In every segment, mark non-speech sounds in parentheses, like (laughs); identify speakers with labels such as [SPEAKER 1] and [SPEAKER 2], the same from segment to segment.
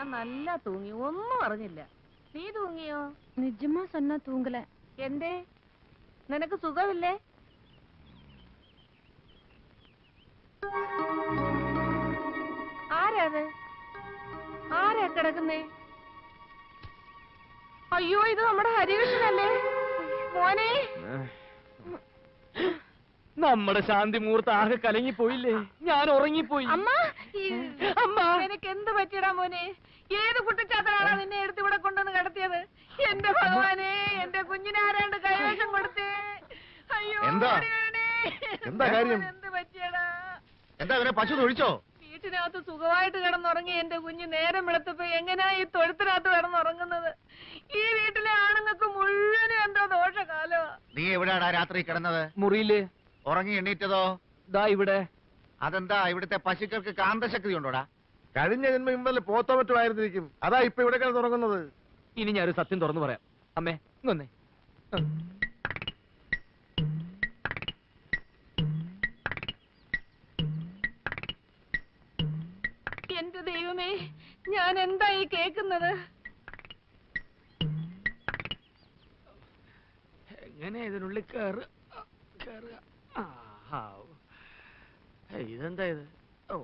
[SPEAKER 1] ഞാൻ നല്ല തൂങ്ങി. ഒന്നും അറിഞ്ഞില്ല. നീ തൂങ്ങിയോ?
[SPEAKER 2] നിജമാ സന്ന തൂങ്കല
[SPEAKER 1] എന്തേ? നിനക്ക് സുഖമില്ലേ? ആരാത് ആരാ കിടക്കുന്നേ? അയ്യോ ഇത് നമ്മുടെ ഹരികൃഷ്ണനല്ലേ? മോനെ.
[SPEAKER 3] നമ്മുടെ ശാന്തി മുഹൂർത്തം ആകെ കലങ്ങിപ്പോയില്ലേ? ഞാൻ ഉറങ്ങിപ്പോയി.
[SPEAKER 1] അമ്മ ഈ-
[SPEAKER 3] അമ്മ.
[SPEAKER 1] എനിക്ക് എന്ത് പറ്റിയടാ മോനെ? ഏത് കുട്ടിച്ചാത്തനാണോ നിന്നെ എടുത്ത് ഇവിടെ കൊണ്ടുവന്ന് കടത്തിയത്? എന്റെ ഭഗവാനെ എന്റെ കുഞ്ഞിനെ ആരാണ്ട് കൈവേഷം കൊടുത്തേ. അയ്യോ
[SPEAKER 4] എന്താ?
[SPEAKER 1] മുരുകനെ.
[SPEAKER 4] എന്താ കാര്യം?
[SPEAKER 1] എന്ത് പറ്റിയടാ?
[SPEAKER 4] എന്താ അവനെ പശു തൊഴിച്ചോ?
[SPEAKER 1] വീട്ടിനകത്ത് സുഖമായിട്ട് കിടന്നുറങ്ങി എന്റെ കുഞ്ഞ് നേരം വെളുത്തപ്പോ എങ്ങനെയാ ഈ തൊഴുത്തിനകത്ത് കിടന്നുറങ്ങുന്നത്? ഈ വീട്ടിലെ ആണുങ്ങൾക്ക് മുഴുവനും എന്തോ ദോഷകാലോ
[SPEAKER 4] നീ എവിടെയാടാ രാത്രി കിടന്നത്?
[SPEAKER 3] മുറിയിൽ.
[SPEAKER 4] ഉറങ്ങി എണ്ണീറ്റതോ
[SPEAKER 3] ദാ ഇവിടെ.
[SPEAKER 4] അതെന്താ ഇവിടുത്തെ പശുക്കൾക്ക് കാന്തശക്തി ഉണ്ടോടാ?
[SPEAKER 5] കഴിഞ്ഞ ജന്മം ഇന്നലെ പോത്തോ മറ്റോ ആയിരുന്നിരിക്കും. അതാ ഇപ്പൊ ഇവിടെ കിടന്ന് തുടങ്ങുന്നത്
[SPEAKER 3] ഇനി ഞാനൊരു സത്യം തുറന്നു പറയാം. അമ്മേ ഇങ്ങൊന്നേ
[SPEAKER 1] എന്റെ ദൈവമേ ഞാൻ എന്താ ഈ കേക്കുന്നത്
[SPEAKER 3] എങ്ങനെ ഇതിനുള്ളിൽ കയറുക ആ, ഹാവ്. ഏയ്, ഇതെന്താ ഇത്? ഓ.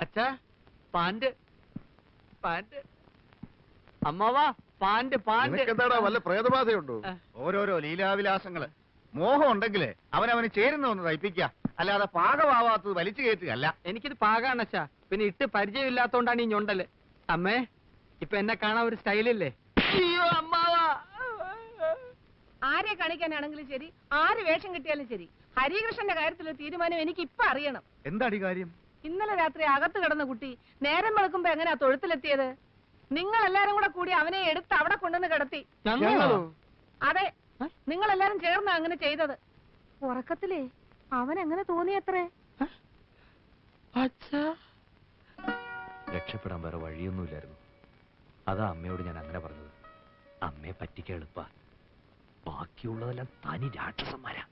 [SPEAKER 3] അച്ഛാ പാന്റ് പാന്റ് അമ്മാവാ പാന്റ്
[SPEAKER 5] നിനക്കെന്താടാ വല്ല പ്രേതബാധയുണ്ടോ.
[SPEAKER 4] ഓരോരോ ലീലാവിലാസങ്ങൾ. മോഹം ഉണ്ടെങ്കിലേ അവനവന് ചേരുന്ന ഒന്ന് തയ്പ്പിക്ക. അല്ലാതെ പാകമാവാത്തത് വലിച്ചു കയറ്റുകയല്ല.
[SPEAKER 3] എനിക്കിത് പാകാണ് അച്ഛാ. പിന്നെ ഇട്ട് പരിചയമില്ലാത്തോണ്ടാണ് ഈ ഞൊണ്ടൽ. അമ്മേ ഇപ്പൊ എന്നെ കാണാൻ ഒരു സ്റ്റൈലില്ലേ? അയ്യോ അമ്മാവാ.
[SPEAKER 1] ആരെ കാണിക്കാനാണെങ്കിലും ശരി ആര് വേഷം കിട്ടിയാലും ശരി. ഹരികൃഷ്ണന്റെ കാര്യത്തിൽ തീരുമാനം എനിക്ക് ഇപ്പൊ അറിയണം.
[SPEAKER 4] എന്താടി കാര്യം?
[SPEAKER 1] ഇന്നലെ രാത്രി അകത്ത് കിടന്ന കുട്ടി നേരം വെളുക്കുമ്പോ എങ്ങനെയാ തൊഴുത്തിലെത്തിയത്? നിങ്ങൾ എല്ലാരും കൂടെ കൂടി അവനെ എടുത്ത് അവിടെ കൊണ്ടുവന്ന് കിടത്തി.
[SPEAKER 3] ഞങ്ങളോ?
[SPEAKER 1] അതെ നിങ്ങൾ എല്ലാരും ചേർന്ന് അങ്ങനെ ചെയ്തത്. ഉറക്കത്തിലേ അവൻ എങ്ങനെ തോന്നിയത്രേ
[SPEAKER 3] അച്ഛാ.
[SPEAKER 6] രക്ഷപ്പെടാൻ വേറെ വഴിയൊന്നുമില്ലായിരുന്നു. അതാ അമ്മയോട് ഞാൻ അങ്ങനെ പറഞ്ഞത്. അമ്മയെ പറ്റിക്കാൻ എളുപ്പ. ബാക്കിയുള്ളതെല്ലാം തനി രാക്ഷസന്മാരാ.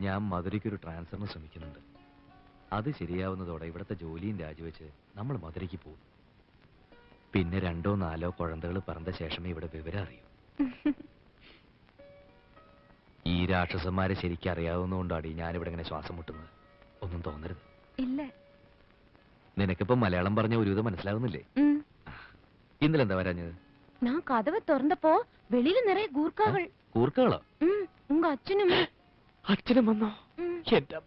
[SPEAKER 6] ഞാൻ മധുരയ്ക്ക് ഒരു ട്രാൻസ്ഫറിന് ശ്രമിക്കുന്നുണ്ട്. അത് ശരിയാവുന്നതോടെ ഇവിടുത്തെ ജോലിയും രാജിവെച്ച് നമ്മൾ മധുരയ്ക്ക് പോകും. പിന്നെ രണ്ടോ നാലോ കുഴന്തകൾ പറഞ്ഞ ശേഷമേ ഇവിടെ വിവരം അറിയൂ. (laughs) ഈ രാക്ഷസന്മാരെ ശരിക്കും അറിയാവുന്നതുകൊണ്ടാണ് ഞാനിവിടെ ഇങ്ങനെ ശ്വാസം മുട്ടുന്നത്. ഒന്നും തോന്നരുത്.
[SPEAKER 2] ഇല്ല.
[SPEAKER 6] നിനക്കിപ്പോ മലയാളം പറഞ്ഞ ഒരു ഇത്
[SPEAKER 2] മനസ്സിലാവുന്നില്ലേ?
[SPEAKER 6] ഇന്നലെ എന്താ വരാഞ്ഞത്?
[SPEAKER 2] ഞാൻ കഥവ് തുറന്നപ്പോ വെളിയിൽ നിറയെ ഗൂർക്കകൾ
[SPEAKER 6] കൂർക്കകളോ
[SPEAKER 2] ഉങ്ക അച്ഛനും.
[SPEAKER 3] അച്ഛനും വന്നോ? എന്റെ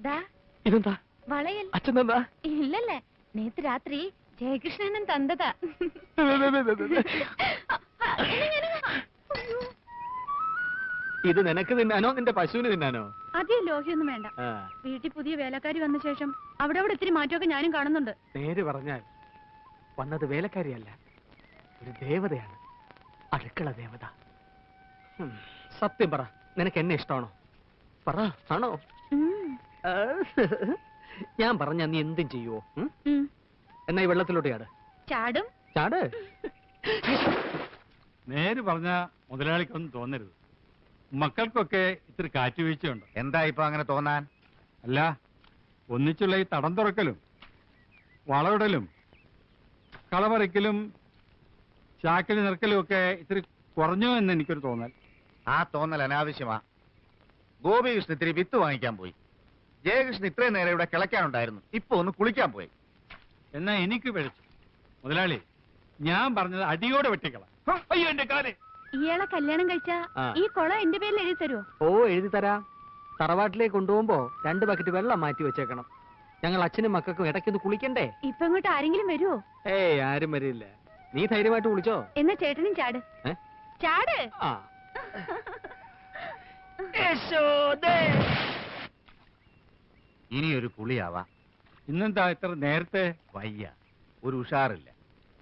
[SPEAKER 2] ദാ.
[SPEAKER 3] ഇതെന്താ?
[SPEAKER 2] വളയൽ.
[SPEAKER 3] അച്ഛൻ എന്താ
[SPEAKER 2] ഇല്ലല്ലേ. നേത്ത് രാത്രി ജയകൃഷ്ണനും തന്നതാ.
[SPEAKER 3] ഇത് നിനക്ക് തിന്നാനോ? നിന്റെ പശുവിന് തിന്നാനോ?
[SPEAKER 2] അധികം ലോഹിയൊന്നും വേണ്ട. വീട്ടിൽ പുതിയ വേലക്കാരി വന്ന ശേഷം അവിടെ അവിടെ ഇത്തിരി മാറ്റമൊക്കെ ഞാനും കാണുന്നുണ്ട്.
[SPEAKER 3] നേര് പറഞ്ഞാൽ വന്നത് വേലക്കാരിയല്ല ഒരു ദേവതയാണ് അടുക്കള ദേവത. ഉം, സത്യം പറ നിനക്ക് എന്നെ ഇഷ്ടമാണോ? പറ ആണോ?
[SPEAKER 2] ഉം,
[SPEAKER 3] ആ, ഞാൻ പറഞ്ഞ നീ എന്തും ചെയ്യുവോ? ഉം?
[SPEAKER 2] ഉം.
[SPEAKER 3] എന്നാ ഈ വെള്ളത്തിലോട്ട് ചാട്.
[SPEAKER 2] ചാടും.
[SPEAKER 3] ചാട്. (laughs)
[SPEAKER 7] നേര് പറഞ്ഞ മുതലാളിക്കൊന്നും തോന്നരുത്. മക്കൾക്കൊക്കെ ഇത്തിരി കാറ്റുവീഴ്ചയുണ്ട്.
[SPEAKER 4] എന്താ ഇപ്പൊ അങ്ങനെ തോന്നാൻ?
[SPEAKER 7] അല്ല ഒന്നിച്ചുള്ള ഈ തടം തുറക്കലും വളവിടലും കളപറിക്കലും ചാക്കിൽ നിറക്കലും ഒക്കെ ഇത്തിരി കുറഞ്ഞു എന്ന് എനിക്കൊരു തോന്നൽ.
[SPEAKER 4] ആ തോന്നൽ അനാവശ്യമാ. ഗോപികൃഷ്ണൻ ഇത്തിരി വിത്ത് വാങ്ങിക്കാൻ പോയി. ജയകൃഷ്ണൻ ഇത്രയും നേരം ഇവിടെ കിളയ്ക്കാനുണ്ടായിരുന്നു. ഇപ്പൊ ഒന്ന് കുളിക്കാൻ പോയി.
[SPEAKER 7] എന്നാ എനിക്ക് പിഴച്ചു മുതലാളി ഞാൻ പറഞ്ഞത് അടിയോടെ വെട്ടിക്കള. അയ്യോ എന്റെ കാൽ.
[SPEAKER 2] ഇയാളെ കല്യാണം കഴിച്ചാ
[SPEAKER 3] ആ.
[SPEAKER 2] ഈ കൊള എന്റെ പേരിൽ എഴുതി തരുമോ
[SPEAKER 3] ഓ എഴുതി തരാ. തറവാട്ടിലേക്ക് കൊണ്ടുപോകുമ്പോ രണ്ട് ബക്കറ്റ് വെള്ളം മാറ്റി വെച്ചേക്കണം. ഞങ്ങൾ അച്ഛനും മക്കൾക്കും ഇടയ്ക്കൊന്ന് കുളിക്കണ്ടേ?
[SPEAKER 2] ഇപ്പൊ ഇങ്ങോട്ട് ആരെങ്കിലും വരുമോ
[SPEAKER 3] ഏയ് ആരും വരില്ല. നീ ധൈര്യമായിട്ട് കുളിച്ചോ?
[SPEAKER 2] എന്നാ ചേട്ടനും ചാട്.
[SPEAKER 3] ഏ?
[SPEAKER 2] ചാട്.
[SPEAKER 3] ആ.
[SPEAKER 4] ഇനി ഒരു കുളിയാവാ.
[SPEAKER 7] ഇന്നെന്താ ഇത്ര നേരത്തെ?
[SPEAKER 4] വയ്യ. ഒരു ഉഷാറില്ല.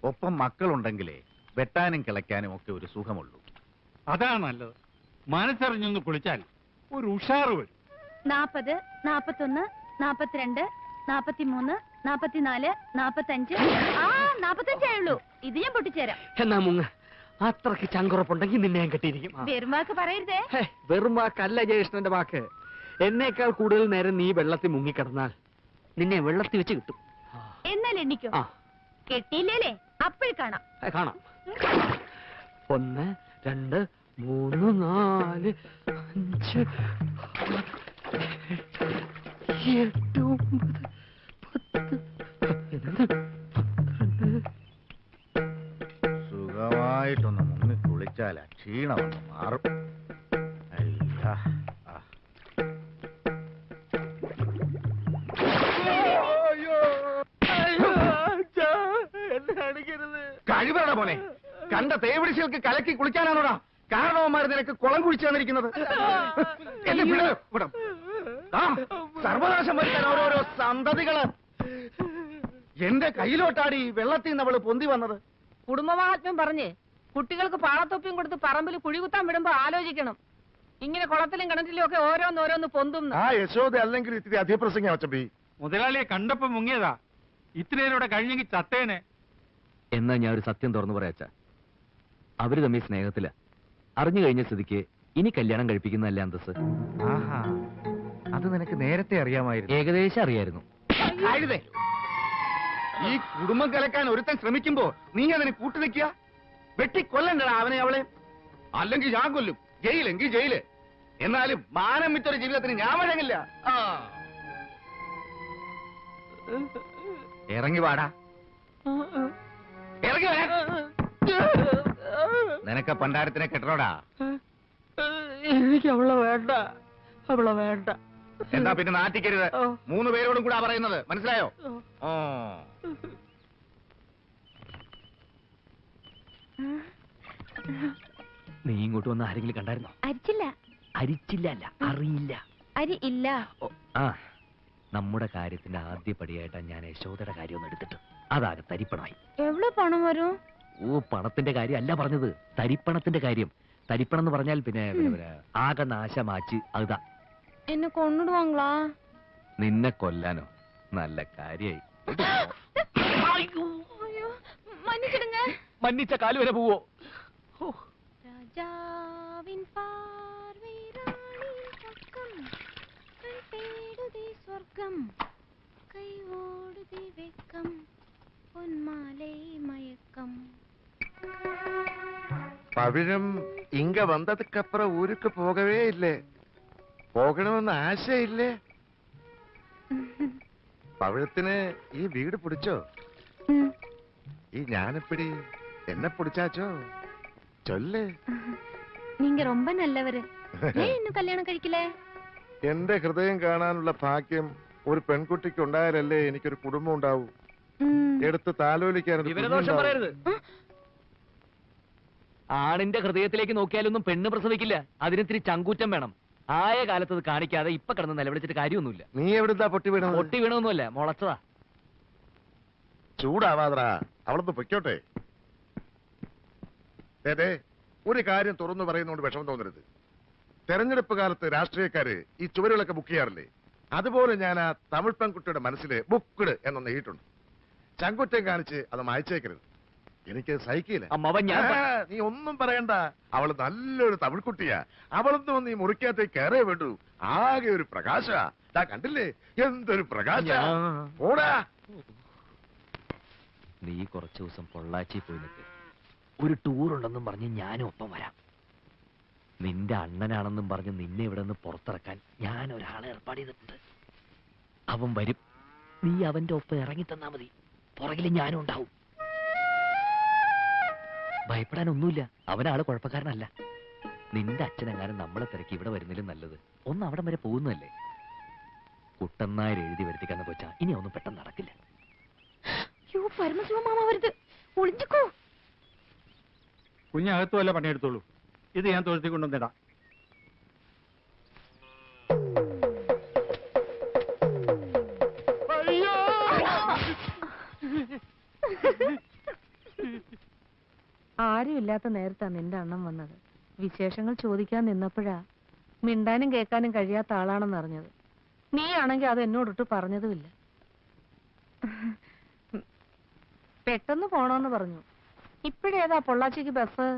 [SPEAKER 4] ഒപ്പം മക്കളുണ്ടെങ്കിലേ വെട്ടാനും കിളയ്ക്കാനും ഒക്കെ ഒരു സുഖമുള്ളൂ.
[SPEAKER 7] അതാണ് നല്ലത്. മനസ്സറിഞ്ഞൊന്ന് കുളിച്ചാൽ ഒരു ഉഷാറ് വരും.
[SPEAKER 2] നാപ്പത് നാപ്പത്തൊന്ന് നാപ്പത്തിരണ്ട് നാപ്പത്തിമൂന്ന് നാപ്പത്തിനാല് നാപ്പത്തഞ്ച്. ആ നാപ്പത്തഞ്ചേ ഉള്ളൂ. ഇത് ഞാൻ പൊട്ടിച്ചേരാം.
[SPEAKER 3] എന്നാ മുങ്ങ. അത്രയ്ക്ക് ചങ്കുറപ്പുണ്ടെങ്കിൽ നിന്നെ ഞാൻ കെട്ടിയിരിക്കും. ആ.
[SPEAKER 2] വെറുമാക്ക് പറയരുതേ.
[SPEAKER 3] ഹേ, വെറും വാക്കല്ല ജയകൃഷ്ണന്റെ വാക്ക്. എന്നേക്കാൾ കൂടുതൽ നേരം നീ വെള്ളത്തിൽ മുങ്ങിക്കിടന്നാൽ നിന്നെ വെള്ളത്തിൽ വെച്ച് കിട്ടും.
[SPEAKER 2] എന്നാൽ എണ്ണിക്കോ.
[SPEAKER 3] ആ.
[SPEAKER 2] കെട്ടിയില്ലേ അപ്പോൾ കാണാം.
[SPEAKER 3] ആ, കാണാം. ഒന്ന് രണ്ട് മൂന്ന് നാല് അഞ്ച് എട്ട് ഒമ്പത് പത്ത്
[SPEAKER 4] സുഖമായിട്ടൊന്ന് മുങ്ങി കുളിച്ചാൽ ക്ഷീണമൊന്ന് മാറും. അയ്യാ ആ. കഴിവറടാ മോനെ. കണ്ട തേവിടിശികൾക്ക് കലക്കി കുളിക്കാനാണോടാ? കാരണവന്മാർ നിനക്ക് കുളം കുഴിച്ചു തന്നിരിക്കുന്നത്? എന്നെ വിട് ഇവിടെ. ആ, സർവനാശം വരുത്താൻ ഓരോരോ സന്തതികൾ. എന്റെ കയ്യിലോട്ടാടി വെള്ളത്തിൽ നിന്ന് അവൾ പൊന്തി വന്നത്.
[SPEAKER 1] കുടുംബമാഹാത്മ്യം പറഞ്ഞേ കുട്ടികൾക്ക് പാളത്തൊപ്പിയും കൊടുത്ത് പറമ്പിൽ കുഴികുത്താൻ വിടുമ്പോ ആലോചിക്കണം. ഇങ്ങനെ കുളത്തിലും കിണറ്റിലും ഒക്കെ ഓരോന്നോരോന്ന് പൊന്തും
[SPEAKER 5] ആ യശോദ അല്ലെങ്കിൽ ഇത്തിരി അധിപ്രസംഗം
[SPEAKER 7] മുതലാളിയെ കണ്ടപ്പോ മുങ്ങിയതാ. ഇത്രയിലൂടെ കഴിഞ്ഞെങ്കിൽ ചത്തേനെ.
[SPEAKER 6] എന്നാ ഞാൻ ഒരു സത്യം തുറന്നു പറയാച്ച അവർ തമ്മിൽ സ്നേഹത്തില. അറിഞ്ഞു കഴിഞ്ഞ സ്ഥിതിക്ക് ഇനി കല്യാണം കഴിപ്പിക്കുന്നതല്ല അന്തസ്
[SPEAKER 4] ആഹാ അത് നിനക്ക് നേരത്തെ അറിയാമായിരുന്നു.
[SPEAKER 6] ഏകദേശം അറിയായിരുന്നു.
[SPEAKER 4] ഈ കുടുംബം കലക്കാൻ ഒരുത്തൻ ശ്രമിക്കുമ്പോ നീ അതിന് കൂട്ടി നിൽക്കുക? വെട്ടിക്കൊല്ലണ്ടടാ അവനെ അവളെ. അല്ലെങ്കിൽ ഞാൻ കൊല്ലും. ജയിലെങ്കിൽ ജയിൽ. എന്നാലും മാനം വിറ്റൊരു ജീവിതത്തിന് ഞാൻ വഴങ്ങില്ല. ആ. ഇറങ്ങി വാടാ. ഇറങ്ങി വരാൻ നിനക്ക് പണ്ടാരത്തിനെ കെട്ടണോടാ?
[SPEAKER 3] എനിക്ക് അവളെ വേണ്ട. അവളെ വേണ്ട.
[SPEAKER 4] എന്താ പിന്നെ നാട്ടിക്കരുത്. മൂന്ന് പേരോടും കൂടാ പറയുന്നത്. മനസ്സിലായോ? ഓ.
[SPEAKER 6] നീ ഇങ്ങോട്ട് വന്ന ആരെങ്കിലും കണ്ടായിരുന്നോ?
[SPEAKER 2] അരിച്ചില്ല.
[SPEAKER 6] അരിച്ചില്ല അല്ല അറിയില്ല.
[SPEAKER 2] അരി ഇല്ല.
[SPEAKER 6] ആ നമ്മുടെ കാര്യത്തിന്റെ ആദ്യ പടിയായിട്ടാ ഞാൻ യശോദയുടെ കാര്യം ഒന്ന് എടുത്തിട്ട്. അതാകെ തരിപ്പണമായി.
[SPEAKER 2] എവിടെ പണം വരും?
[SPEAKER 6] ഓ പണത്തിന്റെ കാര്യം അല്ല പറഞ്ഞത്. തരിപ്പണത്തിന്റെ കാര്യം. തരിപ്പണം എന്ന് പറഞ്ഞാൽ പിന്നെ ആകെ നാശമാച്ച് അതാ.
[SPEAKER 2] എന്നെ കൊണ്ടുവാങ്ങളാ
[SPEAKER 6] നിന്നെ കൊല്ലാനോ? നല്ല കാര്യായി.
[SPEAKER 3] മന്നിച്ച കാൽ വരെ പോവോ.
[SPEAKER 2] രാജാവിൻ സ്വർഗം. കൈ വെക്കം. പൊന്മാലൈ മയക്കം.
[SPEAKER 5] പവിഴം ഇങ്ക வந்ததுக்கு ഊരുക്ക് പോകവേ போகவே പോകണമെന്ന് ആശയില്ലേ? പവിഴത്തിന് ഈ വീട് പിടിച്ചോ? ഈ ഞാനിപ്പിടി എന്നെ പിടിച്ചാച്ചോ? ചൊല്ലേ.
[SPEAKER 2] ரொம்ப
[SPEAKER 5] എന്റെ ഹൃദയം കാണാനുള്ള ഭാഗ്യം ഒരു പെൺകുട്ടിക്ക് ഉണ്ടായാലല്ലേ എനിക്കൊരു കുടുംബം ഉണ്ടാവും. എടുത്ത് താലോലിക്കാൻ
[SPEAKER 6] ആണിന്റെ ഹൃദയത്തിലേക്ക് നോക്കിയാലൊന്നും പെണ്ണ് പ്രസവിക്കില്ല. അതിനിത്തിരി ചങ്കൂറ്റം വേണം. ആയ കാലത്ത് അത് കാണിക്കാതെ ഇപ്പൊ കിടന്ന് നിലവിളിച്ചിട്ട് കാര്യമൊന്നുമില്ല.
[SPEAKER 5] നീ എവിടുന്നാ പൊട്ടി വീണത്?
[SPEAKER 6] പൊട്ടി വീണൊന്നുമല്ല മുളച്ചതാ.
[SPEAKER 5] ചൂടാവാതറാ. അവളൊന്ന് പൊയ്ക്കോട്ടെ. അതെ ഒരു കാര്യം തുറന്നു പറയുന്നതുകൊണ്ട് വിഷമം തോന്നരുത്. തെരഞ്ഞെടുപ്പ് കാലത്ത് രാഷ്ട്രീയക്കാര് ഈ ചുവരുകളൊക്കെ ബുക്ക് ചെയ്യാറില്ലേ? അതുപോലെ ഞാൻ ആ തമിഴ് പെൺകുട്ടിയുടെ മനസ്സിൽ ബുക്ക്ഡ് എന്നൊന്ന് എഴുതിയിട്ടുണ്ട്. ചങ്കുറ്റം കാണിച്ച് അത് മായച്ചേക്കരുത്. എനിക്ക് സഹിക്കില്ല.
[SPEAKER 6] അമ്മവൻ ഞാൻ
[SPEAKER 5] നീ ഒന്നും പറയണ്ട. അവൾ നല്ലൊരു തമിഴ് കുട്ടിയാ അവളൊന്നും വന്ന് ഈ മുറിക്കകത്തേക്ക് കയറേ വേണ്ടു. ആകെ ഒരു പ്രകാശ. കണ്ടില്ലേ? എന്തൊരു പ്രകാശ. ഓടാ
[SPEAKER 6] നീ കുറച്ചു ദിവസം പൊള്ളാച്ചി പോയി നിൽക്ക് ഒരു ടൂർ ഉണ്ടെന്നും പറഞ്ഞ് ഞാനും ഒപ്പം വരാം. നിന്റെ അണ്ണനാണെന്നും പറഞ്ഞ് നിന്നെ ഇവിടെ നിന്ന് പുറത്തിറക്കാൻ ഞാൻ ഒരാളെ ഏർപ്പാട് ചെയ്തിട്ടുണ്ട്. അവൻ വരും. നീ അവന്റെ ഒപ്പം ഇറങ്ങി തന്നാ മതി. പുറകിൽ ഞാനും ഉണ്ടാവും. ഭയപ്പെടാനൊന്നുമില്ല. അവനാൾ കുഴപ്പക്കാരനല്ല. നിന്റെ അച്ഛനെങ്ങാനും നമ്മളെ തിരക്കി ഇവിടെ വരുന്നതിലും നല്ലത്. ഒന്ന് അവിടം വരെ പോകുന്നതല്ലേ? കുട്ടന്നായ എഴുതി വരുത്തിക്കാന്ന് കൊച്ച ഇനി ഒന്നും പെട്ടെന്ന് നടക്കില്ല.
[SPEAKER 7] കുഞ്ഞകത്തുമല്ല പണിയെടുത്തോളൂ. ഇത് ഞാൻ തൊഴുത്തിക്കൊണ്ടു നേടാം Ha (laughs) ha ha!
[SPEAKER 1] ആരുമില്ലാത്ത നേരത്താ നിന്റെ അണ്ണം വന്നത്. വിശേഷങ്ങൾ ചോദിക്കാൻ നിന്നപ്പോഴാ മിണ്ടാനും കേൾക്കാനും കഴിയാത്ത ആളാണെന്ന് അറിഞ്ഞത്. നീ ആണെങ്കിൽ അത് എന്നോടൊട്ട് പറഞ്ഞതുമില്ല. പെട്ടെന്ന് പോണോന്ന് പറഞ്ഞു. ഇപ്പഴേതാ പൊള്ളാച്ചിക്ക് ബസ്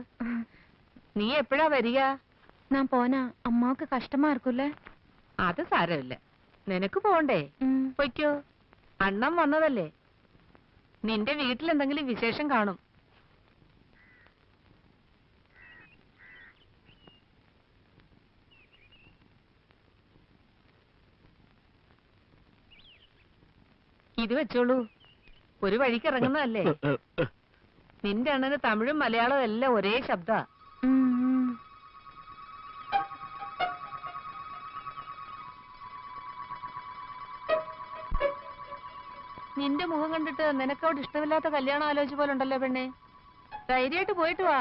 [SPEAKER 1] നീ എപ്പോഴാ വരിക?
[SPEAKER 2] ഞാൻ പോനാ അമ്മാവക്ക് കഷ്ടമായിരിക്കൂല്ലേ
[SPEAKER 1] അത് സാരമില്ല. നിനക്ക് പോണ്ടേ? പൊയ്ക്കോ. അണ്ണം വന്നതല്ലേ? നിന്റെ വീട്ടിൽ എന്തെങ്കിലും വിശേഷം കാണും. ഇത് വെച്ചോളൂ. ഒരു വഴിക്ക് ഇറങ്ങുന്നതല്ലേ? നിന്റെ അണ്ണന് തമിഴും മലയാളവും എല്ലാം ഒരേ ശബ്ദ. നിന്റെ മുഖം കണ്ടിട്ട് നിനക്കവിടെ ഇഷ്ടമില്ലാത്ത കല്യാണം ആലോചിച്ച പോലെ ഉണ്ടല്ലോ പെണ്ണെ. ധൈര്യമായിട്ട് പോയിട്ട് വാ.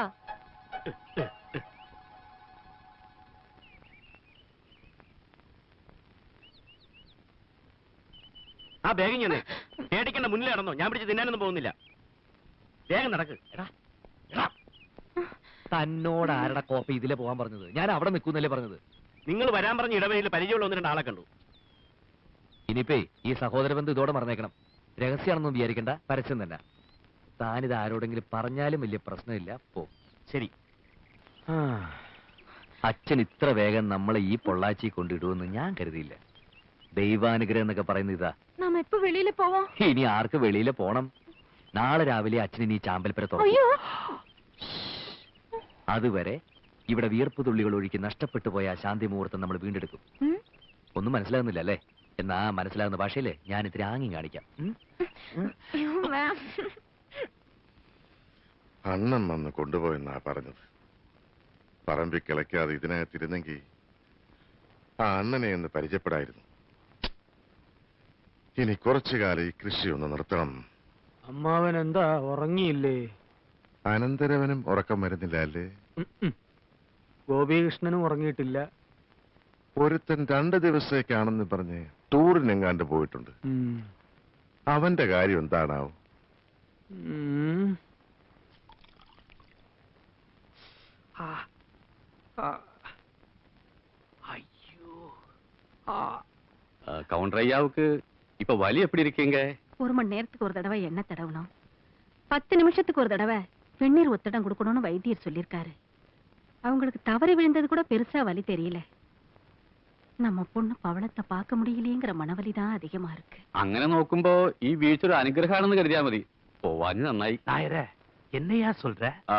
[SPEAKER 6] ബാഗ് ഞാൻ പേടിക്കണ്ട മുന്നിൽ നടന്നോ ഞാൻ പിടിച്ച് തിന്നാനൊന്നും പോകുന്നില്ല. വേഗം നടക്ക്. തന്നോട് ആരുടെ കോപ്പി ഇതിലെ പോകാൻ പറഞ്ഞത്? ഞാൻ അവിടെ നിൽക്കുന്നല്ലേ പറഞ്ഞത്? നിങ്ങൾ വരാൻ പറഞ്ഞ ഇടവഴിയിൽ പരിചയമുള്ള ഒന്ന് രണ്ട് ആളെ കണ്ടു. ഇനിയിപ്പേ ഈ സഹോദര ബന്ധു ഇതോടെ മറന്നേക്കണം. രഹസ്യമാണെന്നും വിചാരിക്കണ്ട പരസ്യം തന്നെ. താനിത് ആരോടെങ്കിലും പറഞ്ഞാലും വലിയ പ്രശ്നമില്ല. പോ. ശരി. അച്ഛൻ ഇത്ര വേഗം നമ്മളെ ഈ പൊള്ളാച്ചി കൊണ്ടിടുമെന്ന് ഞാൻ കരുതിയില്ല. ദൈവാനുഗ്രഹം എന്നൊക്കെ പറയുന്ന ഇതാ.
[SPEAKER 2] നാം എപ്പോ വെളിയിൽ പോവാം?
[SPEAKER 6] ഇനി ആർക്ക് വെളിയിൽ പോണം? നാളെ രാവിലെ അച്ഛൻ ഇനി ചാമ്പൽപ്പുര തുറക്കും. അതുവരെ ഇവിടെ വീർപ്പ് തുള്ളികൾ ഒഴുക്കി നഷ്ടപ്പെട്ടു പോയ ശാന്തി മുഹൂർത്തം നമ്മൾ വീണ്ടെടുക്കും. ഒന്നും മനസ്സിലാകുന്നില്ല അല്ലേ? എന്നാ മനസ്സിലാകുന്ന ഭാഷയിൽ ഞാൻ ഇത്തിരി ആംഗ്യം കാണിക്കാം.
[SPEAKER 5] അണ്ണൻ വന്ന് കൊണ്ടുപോയെന്നാ പറഞ്ഞത്. പറമ്പി കിളയ്ക്കാതെ ഇതിനകത്തിരുന്നെങ്കിൽ ആ അണ്ണനെ ഒന്ന് പരിചയപ്പെടായിരുന്നു. ഇനി കുറച്ചുകാലം ഈ കൃഷി ഒന്ന് നിർത്തണം.
[SPEAKER 3] അമ്മാവൻ എന്താ ഉറങ്ങിയില്ലേ?
[SPEAKER 5] അനന്തരവനും ഉറക്കം വരുന്നില്ല അല്ലേ?
[SPEAKER 3] ഗോപികൃഷ്ണനും ഉറങ്ങിയിട്ടില്ല.
[SPEAKER 5] ഒരുത്തൻ രണ്ട് ദിവസത്തേക്കാണെന്ന് പറഞ്ഞ് ടൂറിനെങ്ങാണ്ട് പോയിട്ടുണ്ട്. അവന്റെ കാര്യം എന്താണാവും?
[SPEAKER 3] അയ്യോ.
[SPEAKER 7] കൗണ്ടർ അയ്യാവുക്ക് இப்ப வலி எப்படி இருக்கீங்க
[SPEAKER 2] ஒரு மணி நேரத்துக்கு ஒரு தடவை எண்ணெய் தடவணும் பத்து நிமிஷத்துக்கு ஒரு தடவை வெந்நீர் ஒத்தடம் கொடுக்கணும்னு வைத்தியர் சொல்லியிருக்காரு அவங்களுக்கு தவறி விழுந்தது கூட பெருசா வலி தெரியல நம்ம பொண்ணு பவளத்தை பார்க்க முடியலையேங்கிற மனவலி தான் அதிகமா இருக்கு
[SPEAKER 7] അങ്ങനെ നോക്കുമ്പോ ഈ വീഴ്ച ഒരു അനുഗ്രഹമാണെന്ന് കരുതിയാ മതി പോവാഞ്ഞ് നന്നായി
[SPEAKER 3] நாயர என்னையா சொல்ற
[SPEAKER 7] ആ,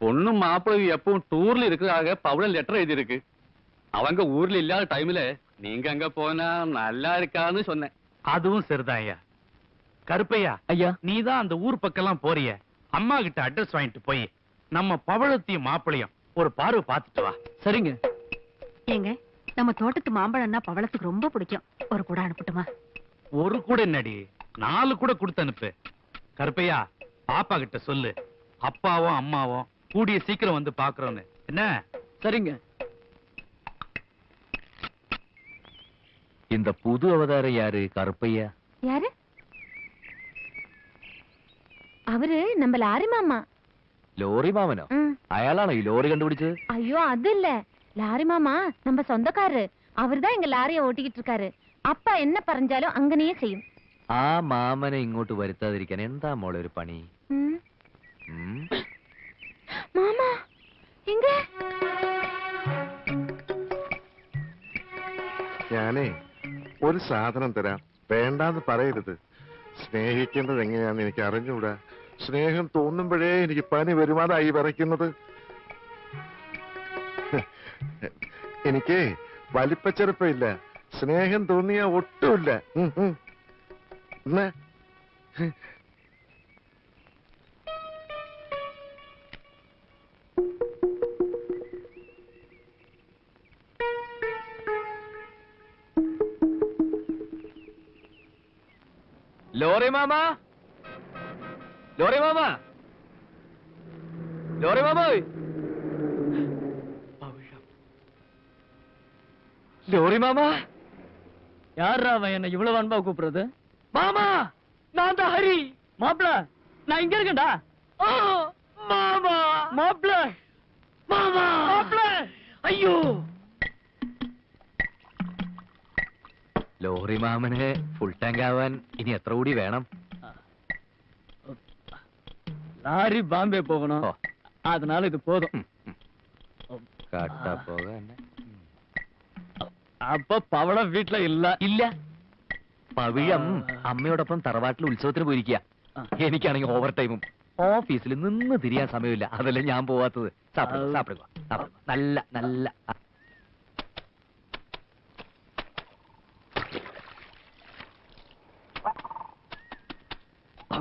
[SPEAKER 7] പൊണ്ണും മാപ്പിളും எப்பவும் டூர்ல இருக்கிறதாக பவுளன் லெட்டர் எழுதியிருக்கு அவங்க ஊர்ல இல்லாத டைம்ல நீங்க அங்க போனா நல்லா இருக்கான்னு சொன்னேன்
[SPEAKER 8] அதுவும் சரிதான் ஐயா. கருப்பையா
[SPEAKER 6] ஐயா.
[SPEAKER 8] நீதான் அந்த ஊர் பக்கம்லாம் போறிய. அம்மா கிட்ட அட்ரஸ் வாங்கிட்டு போய் நம்ம பவளத்தையும் மாப்பிளையும் ஒரு பார்வை பார்த்துட்டு வா.
[SPEAKER 6] சரிங்க.
[SPEAKER 2] ஏங்க நம்ம தோட்டத்து மாம்பழம்னா பவளத்துக்கு ரொம்ப பிடிக்கும். ஒரு கூட அனுப்பட்டுமா?
[SPEAKER 8] ஒரு கூட என்னடி? நாலு கூட கொடுத்து அனுப்பு. கருப்பையா பாப்பா கிட்ட சொல்லு. அப்பாவும் அம்மாவும் கூடிய சீக்கிரம் வந்து பாக்குறோன்னு என்ன?
[SPEAKER 6] சரிங்க. இந்த புது அவதாரம் யாரு கருப்பையா
[SPEAKER 2] யாரு அவரு நம்ம லாரி மாமா
[SPEAKER 6] ലോറി മാമനോ അയാളാണോ ഈ ലോറി കണ്ടുപിടിച്ചത്
[SPEAKER 2] ஐயோ அது இல்ல லாரி மாமா நம்ம சொந்தக்காரரு அவர்தான் எங்க லாரிய ஓட்டிக்கிட்டு இருக்காரு அப்பா என்ன பறஞ்சாலும் அங்கனையே செய்யும்
[SPEAKER 6] ആ മാമനെ ഇങ്ങോട്ട് വരുത്താതിരിക്കാൻ എന്താ മോളെ ഒരു പണി
[SPEAKER 2] ம்.
[SPEAKER 6] ഉം?
[SPEAKER 2] மாமா எங்க
[SPEAKER 5] ഞാനേ ഒരു സാധനം തരാം. വേണ്ടാന്ന് പറയരുത്. സ്നേഹിക്കേണ്ടത് എങ്ങനെയാന്ന് എനിക്ക് അറിഞ്ഞൂടാ. സ്നേഹം തോന്നുമ്പോഴേ എനിക്ക് പനി വരുമാതായി വിറയ്ക്കുന്നത്. എനിക്ക് വലിപ്പച്ചെറുപ്പമില്ല. സ്നേഹം തോന്നിയ ഒട്ടുമില്ല.
[SPEAKER 6] Mama lorry mama lorry mama lorry mama
[SPEAKER 3] யாரா அவன் என்ன இவ்வளவு அன்பா கூப்பிடுறது மாமா நான் தான் ஹரி மாப்பிள நான் இங்க இருக்கேன்டா ஆ, மாமா மாப்பிள மாமா மாப்பிள ஐயோ
[SPEAKER 6] ലോറി മാമന് ഫുൾ ടാങ്ക് ആവാൻ ഇനി എത്ര കൂടി വേണം
[SPEAKER 3] லாரி பாம்பே போகணும்
[SPEAKER 6] ஓ.
[SPEAKER 3] அதனால இது போதும்
[SPEAKER 6] കട്ട പോക
[SPEAKER 3] அப்ப பவளம் வீட்ல இல்ல
[SPEAKER 6] ഇല്ല പവിഴം അമ്മയോടൊപ്പം തറവാട്ടിൽ ഉത്സവത്തിന് പോയിരിക്കുക
[SPEAKER 3] ആ.
[SPEAKER 6] എനിക്കാണെങ്കിൽ ഓവർ ടൈമും ഓഫീസിൽ നിന്ന് തിരിയാൻ സമയമില്ല അതല്ലേ ഞാൻ പോവാത്തത് സാപ്പിടുക
[SPEAKER 3] അത്
[SPEAKER 6] സാപ്പിടുക സാപ്പിടുക നല്ല നല്ല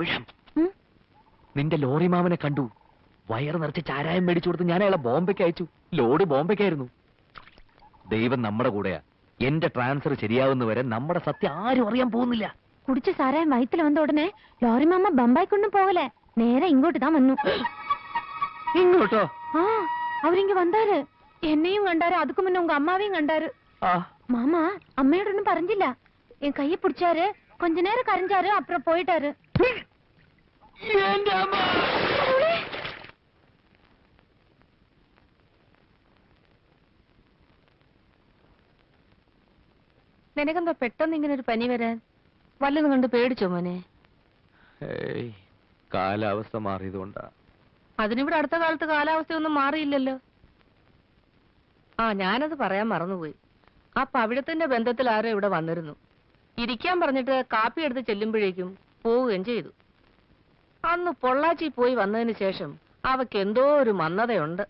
[SPEAKER 2] ആവശ്യം.
[SPEAKER 6] നിന്റെ ലോറി മാമനെ കണ്ടു. വയറ് നിറച്ച് ചാരായം മേടിച്ചു കൊടുത്ത് ഞാൻ അയാളെ ബോംബെക്ക് അയച്ചു. ലോഡ് ബോംബെക്കായിരുന്നു. ദൈവം നമ്മുടെ കൂടെയാ. എന്റെ ട്രാൻസ്ഫർ ശരിയാവുന്നവരെ നമ്മുടെ സത്യം ആരും അറിയാൻ പോകുന്നില്ല.
[SPEAKER 2] കുടിച്ച സാരായം വയത്തിൽ വന്ന ഉടനെ ലോറി മാമ ബമ്പായിക്കൊണ്ടും പോകലേ നേരെ
[SPEAKER 6] ഇങ്ങോട്ട്
[SPEAKER 2] താൻ വന്നു. ഇങ്ങോട്ടോ? ആ അവരിങ്ങ വന്നാൽ എന്നെയും കണ്ടാര്
[SPEAKER 6] അതുക്കു
[SPEAKER 2] മുന്നേ ഉങ്ക അമ്മാവേയും കണ്ടാര്. മാമ അമ്മയോടൊന്നും പറഞ്ഞില്ല. എൻ കയ്യെ പിടിച്ചാര് കൊഞ്ചനേരം കരഞ്ചാര്
[SPEAKER 6] അപ്പുറം പോയിട്ടാര്.
[SPEAKER 1] നിനക്കെന്താ പെട്ടെന്ന് ഇങ്ങനെ ഒരു പനി വരാൻ? വല്ലതും കണ്ട് പേടിച്ചോ മോനെ?
[SPEAKER 6] കാലാവസ്ഥ മാറിയതുകൊണ്ടാ.
[SPEAKER 1] അതിനിവിടെ അടുത്ത കാലത്ത് കാലാവസ്ഥയൊന്നും മാറിയില്ലല്ലോ. ആ ഞാനത് പറയാൻ മറന്നുപോയി. ആ പവിഴത്തിന്റെ ബന്ധത്തിൽ ആരോ ഇവിടെ വന്നിരുന്നു. ഇരിക്കാൻ പറഞ്ഞിട്ട് കാപ്പി എടുത്ത് ചെല്ലുമ്പോഴേക്കും പോവുകയും ചെയ്തു. അന്ന് പൊള്ളാച്ചി പോയി വന്നതിന് ശേഷം അവക്ക് എന്തോ ഒരു മന്ദതയുണ്ട്.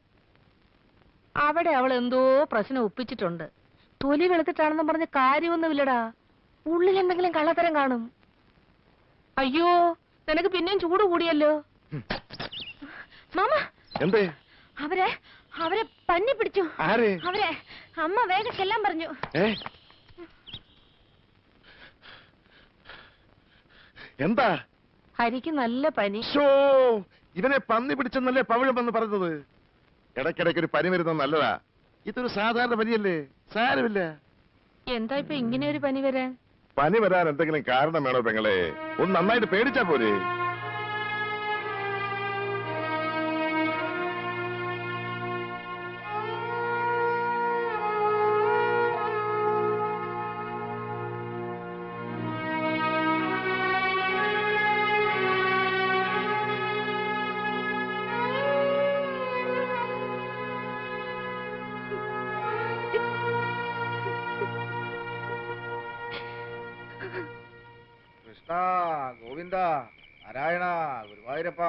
[SPEAKER 1] അവിടെ അവൾ എന്തോ പ്രശ്നം ഒപ്പിച്ചിട്ടുണ്ട്. തൊലി വെളുത്തിട്ടാണെന്നും പറഞ്ഞ കാര്യമൊന്നുമില്ലടാ. ഉള്ളിൽ എന്തെങ്കിലും കള്ളത്തരം കാണും. അയ്യോ നിനക്ക് പിന്നെയും ചൂട് കൂടിയല്ലോ.
[SPEAKER 5] എന്തേ?
[SPEAKER 2] അവരെ അവരെ പന്നി
[SPEAKER 5] പിടിച്ചു
[SPEAKER 2] അവരെ അമ്മ വേഗം ചെല്ലാൻ പറഞ്ഞു.
[SPEAKER 5] എന്താ?
[SPEAKER 1] ഹരിക്ക് നല്ല പനി.
[SPEAKER 5] ഷോ ഇവനെ പന്നി പിടിച്ചെന്നല്ലേ പവിഴം വന്ന് പറഞ്ഞത്. ഇടയ്ക്കിടയ്ക്ക് ഒരു പനി വരുന്നത് നല്ലതാ. ഇതൊരു സാധാരണ പനിയല്ലേ? സാരമില്ല.
[SPEAKER 1] എന്താ ഇപ്പൊ ഇങ്ങനെ ഒരു പനി വരാൻ?
[SPEAKER 5] പനി വരാൻ എന്തെങ്കിലും കാരണം വേണോ പെങ്ങളെ? ഒന്ന് നന്നായിട്ട് പേടിച്ചാ പോരെ.
[SPEAKER 4] ഗോവിന്ദ നാരായണ ഗുരുവായൂരപ്പ